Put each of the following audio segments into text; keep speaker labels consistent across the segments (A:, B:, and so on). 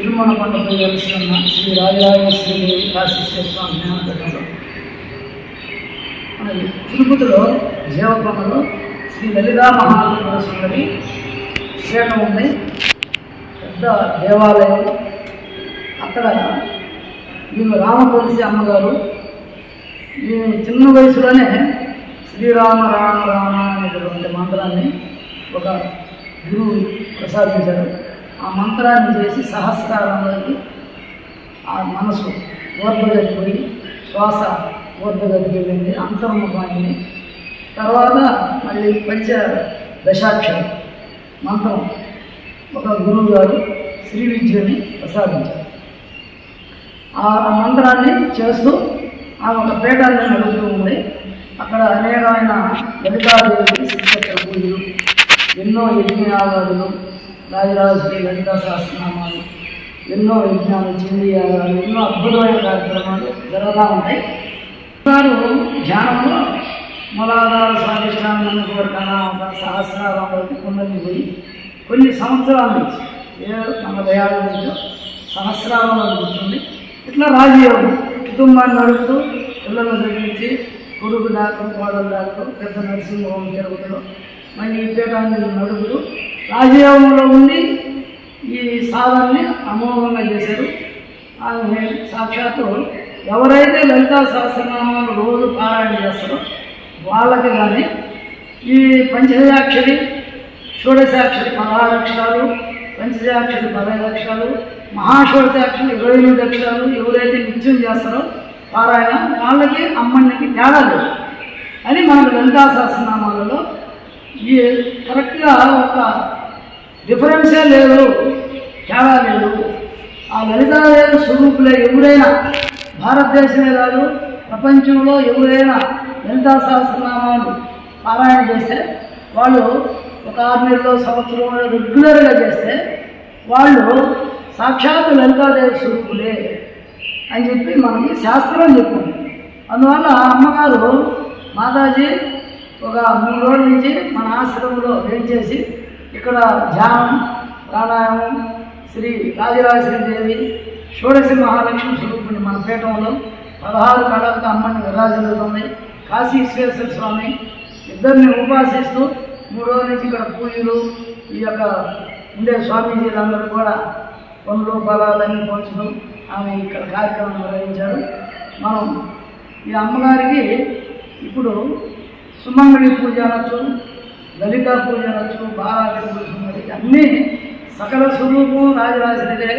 A: తిరుమల మండపం వెలుస్తున్న శ్రీ రాజరాజేశ్వరి కాశీశ్వర స్వామి జ్ఞానపీఠంలో మనకి తిరుపతిలో జీవకొండలో శ్రీ లలితా మహాత్మ సుందరి పీఠం ఉంది పెద్ద దేవాలయం అక్కడ ఈమె రామతులసి అమ్మగారు ఈమె చిన్న వయసులోనే శ్రీరామ రామ రామ అనేటటువంటి మంత్రాన్ని ఒక గురువు ప్రసాదించారు. ఆ మంత్రాన్ని చేసి సహస్రారంలోకి ఆ మనసు ఊర్ధగతి పోయి శ్వాస ఊర్ధగతికి వెళ్ళింది అంతర్ముఖమైంది తర్వాత మళ్ళీ పంచ దశాక్షరం మంత్రం ఒక గురువు గారు శ్రీ విద్యని ప్రసాదించారు. ఆ మంత్రాన్ని చేస్తూ ఆ ఒక పేటాన్ని నడుపుతూ ఉండి అక్కడ అనేకమైన లలితాదేవికి శ్రీచక్ర పూజలు ఎన్నో యజ్ఞయాగాదులు రాజరాజశ్రీ లలితా సహస్రనామాలు ఎన్నో యజ్ఞాలు చింది యాగాలు ఎన్నో అద్భుతమైన కార్యక్రమాలు జరుగుతూ ఉంటాయి. వారు ధ్యానంలో మూలాధార స్వాధిష్టానం వరకన్నా ఒక సహస్రారానికి కుండలి పోయి కొన్ని సంవత్సరాల నుంచి ఏ నలభై ఏళ్ళ నుంచో సహస్రాలలో కూర్చుంది ఇట్లా రాజయోగం కుటుంబాన్ని నడుపుతూ పిల్లలను చదివించి కొడుకు దాకా కోడలు దాకా పెద్ద నరసింహం తిరుగుతూ మళ్ళీ ఈ పీఠాన్ని నడుపుతూ రాజయోగంలో ఉండి ఈ సాధనని అమోఘంగా చేశారు. ఆమె సాక్షాత్తు ఎవరైతే లలితా సహస్రనామాలు రోజు పారాయణ చేస్తారో వాళ్ళకి కానీ ఈ పంచదశాక్షరి షోడశాక్షరి పదహారు అక్షరాలు పంచదశాక్షరి పదహైదు అక్షరాలు మహాషోడశాక్షరి ఇరవై ఎనిమిది అక్షరాలు ఎవరైతే నిత్యం చేస్తారో పారాయణ వాళ్ళకి అమ్మనికి తేడా లేదు. అని మనకు లలితా సహస్రనామాలలో ఈ కరెక్ట్గా ఒక డిఫరెన్సే లేదు తేడా లేదు. ఆ లలితాదేవి స్వరూపులే ఎవరైనా భారతదేశమే కాదు ప్రపంచంలో ఎవరైనా లలితా సహస్రనామాలు పారాయణ చేస్తే వాళ్ళు ఒక ఆరు నెలలో సంవత్సరం రెగ్యులర్గా చేస్తే వాళ్ళు సాక్షాత్ లలితాదేవి స్వరూపులే అని చెప్పి మనకి శాస్త్రం చెప్పింది అందువల్ల అమ్మగారు మాతాజీ ఒక మూడు రోజుల నుంచి మన ఆశ్రమంలో చేసి ఇక్కడ ధ్యానం ప్రాణాయామం శ్రీ రాజరాజేశ్వరి దేవి షోడశి మహాలక్ష్మి స్వరూపుని మన పీఠంలో పదహారు కళలతో అమ్మని విరాజులుతుంది కాశీ విశ్వేశ్వర స్వామి ఇద్దరిని ఉపాసిస్తూ మూడు రోజుల నుంచి ఇక్కడ పూజలు ఈ యొక్క ఉండే స్వామీజీలందరూ కూడా పనులు ఫలాలన్నీ పంచడం ఆమె ఇక్కడ కార్యక్రమం నిర్వహించారు. మనం ఈ అమ్మగారికి ఇప్పుడు సుమంగళి పూజ అనొచ్చు లలిత పూజ అనొచ్చు బాలాజీ పూజ అన్నీ సకల స్వరూపం రాజరాజే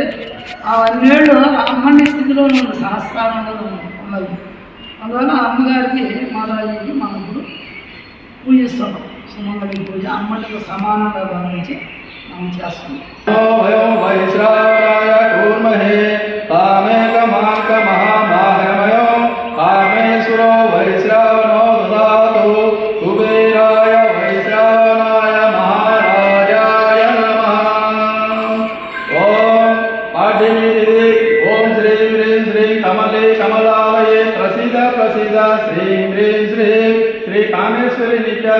A: ఆ అన్నేళ్ళు అమ్మని స్థితిలో ఉంది సహస్రాలలో ఉన్నది. అందువల్ల ఆ అమ్మగారికి మాలాజీకి మనం ఇప్పుడు పూజిస్తున్నాం. సుమంగళి పూజ అమ్మడితో సమానంగా భావించి మనం చేస్తున్నాం.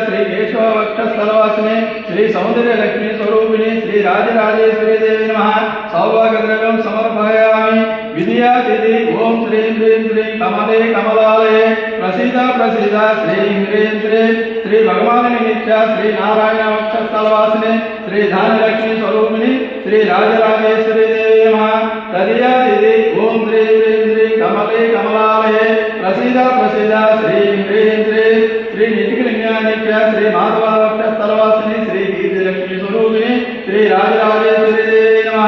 B: శ్రీ కేశవ స్థలవాసిని శ్రీ సౌందర్య లక్ష్మీ స్వరూపిణి శ్రీ రాజరాజేశ్వరి దేవి నమ. సౌభాగ్య ద్రవ్యం సమర్పయామి. విధియా తిథి ఓం శ్రీం హ్రీం శ్రీ కమలే కమలాలయే. ప్రసీద ప్రసీద శ్రీ హ్రీం శ్రీ శ్రీ భగవాని నిత్య శ్రీ నారాయణ వక్ష స్థలవాసిని శ్రీ ధాన్యలక్ష్మీ స్వరూపిణి శ్రీ రాజరాజేశ్వరి శ్రీ రాజరాజేశ్వరి దేవి నమ.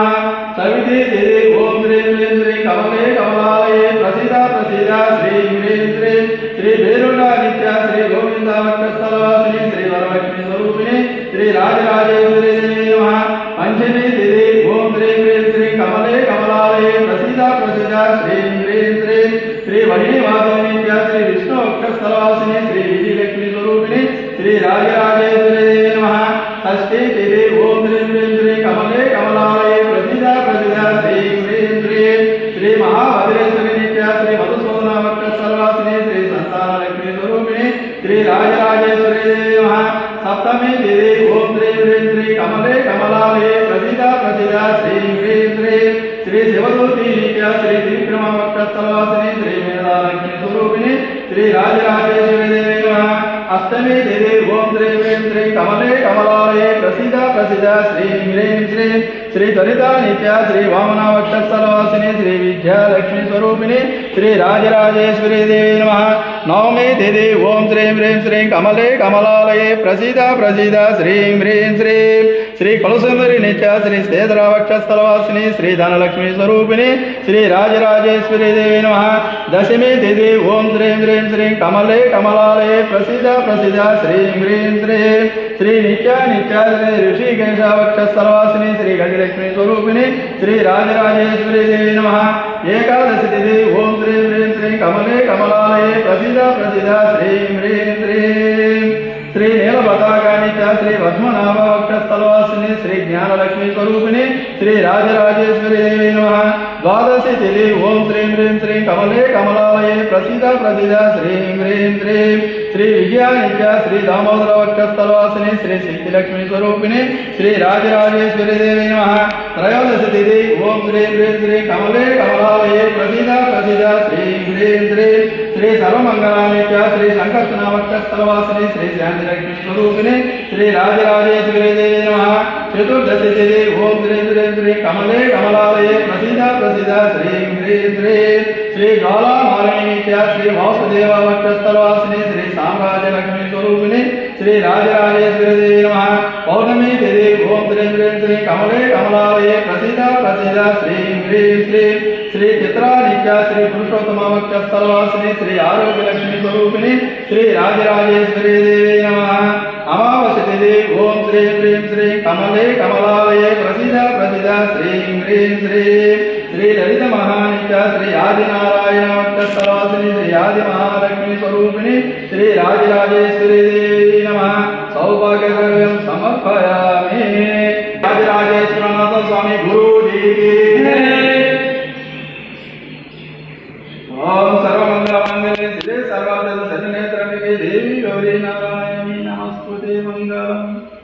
B: సవితి దేవి ఓం శ్రీ హ్రీం శ్రీ కమలే కమలాలయే ప్రసిద్ధ ప్రసిద్ధ శ్రీ హ్రీం శ్రీ శ్రీ భేరుడా నిత్య శ్రీ గోవింద వక్షస్థలవాసిని శ్రీ వరలక్ష్మీ స్వరూపిణి శ్రీ రాజరాజేశ్వరి దేవి నమ. పంచమి తిథి ఓం శ్రీ హ్రీం శ్రీ కమలే కమలాలయే ప్రసిద్ధ ప్రసిద్ధ శ్రీ హ్రీం శ్రీ శ్రీ వహినివాసిని నిత్య శ్రీ విష్ణు వక్షస్థలవాసిని శ్రీ విజయలక్ష్మి స్వరూపిణి శ్రీ రాజరాజేశ్వరి దేవి నమ. షష్ఠి राघवेन्द्राजेश्वरी श्री कमले कमलाभे प्रसिदा प्रसिदा श्री श्री शिवदूती श्री श्री मेधालक्ष्मी स्वरूपिणी अष्टमी देवी ओम श्री ह्रीन्द्री कमले कमलाभे प्रसिदा प्रसिदा श्री ह्रीन्द्री श्री दलिता नित्या श्री वामना वक्षस्थलवासिनी श्री विद्यालक्ष्मी स्वरूपिणी श्री राजराजेश्वरी देवी नमः। నవమి తిథి. ఓం శ్రీం హ్రీం శ్రీం కమలే కమలాలయే ప్రసీద ప్రసీద. శ్రీం హ్రీం శ్రీం. శ్రీ కులసుందరి నిత్య శ్రీ శ్వేతర వక్షస్థలవాసిని శ్రీ ధనలక్ష్మి స్వరూపిణి శ్రీ రాజరాజేశ్వరి దేవి నమ. దశమి తిథి. ఓం శ్రీం హ్రీం శ్రీం కమలే కమలాలయే ప్రసిద్ధ ప్రసిద్ధ శ్రీం హ్రీం శ్రీం. శ్రీ నిత్య నిత్య శ్రీ ఋషికేశావక్షస్థలవాసిని శ్రీ గజలక్ష్మి స్వరూపిణి శ్రీ రాజరాజేశ్వరి దేవి నమ. ఏకాదశి తిథి. ఓం శ్రీ కమలే కమలాలయే ప్రసిద ప్రసిద శ్రీం హ్రీం శ్రీం శ్రీ నీల పతాకానిత్య శ్రీ పద్మనాభ వక్షస్థలవాసిని శ్రీ జ్ఞానలక్ష్మి స్వరూపిణి శ్రీ రాజరాజేశ్వరి దేవి నమ. ద్వాదశి తిథి ఓం శ్రీం హ్రీం శ్రీ కమలే కమలాలయే ప్రసిద ప్రసిద శ్రీం హ్రీం శ్రీం శ్రీ విజయానిత్య శ్రీ దామోదర వక్షస్థలవాసిని శ్రీ శక్తిలక్ష్మి స్వరూపిణి శ్రీ రాజరాజేశ్వరి దేవి నమ. త్రయోదశి తిథి ఓం శ్రీ హ్రీం శ్రీ కమలే కమలాలయే ప్రసిద్ధ హ్రీం శ్రీం శ్రీ సర్వమంగళానిత్య శ్రీ సంకర్షణ వక్షస్థలవాసిని శ్రీ శాంతిలక్ష్మి స్వరూపిణి శ్రీ రాజరాజేశ్వరి దేవి నమ. చతుర్దశి తిథి ఓం శ్రీం శ్రీం శ్రీ కమలే కమలాలయే ప్రసిద్ధ ప్రసిద్ధ శ్రీం హ్రీం శ్రీం శ్రీ జ్వాలామాలినిత్య శ్రీ వాసుదేవ వక్షస్థలవాసిని శ్రీ సామ్రాజ్యలక్ష్మి స్వరూపిణి శ్రీ రాజరాజేశ్వరి దేవి నమ. పౌర్ణమి తిథి ఓం శ్రీం హ్రీం శ్రీ కమలే కమలాలయే ప్రసిద్ధ ప్రసిద్ధ శ్రీ చిత్రానిత్య శ్రీ పురుషోత్తమ స్థలవాసిని శ్రీ ఆరోగ్యలక్ష్మి స్వరూపిణి శ్రీ రాజరాజేశ్వరి దేవి నమ. అమావాస్య ఓం శ్రీ హ్రీం శ్రీ కమలే కమలాలయే ప్రసిద ప్రసిద శ్రీం హ్రీం శ్రీ. శ్రీ లలిత మహానిత్య శ్రీ ఆదినారాయణ వక్షస్థలవాసిని శ్రీ ఆది మహాలక్ష్మి స్వరూపిణి శ్రీ రాజరాజేశ్వరి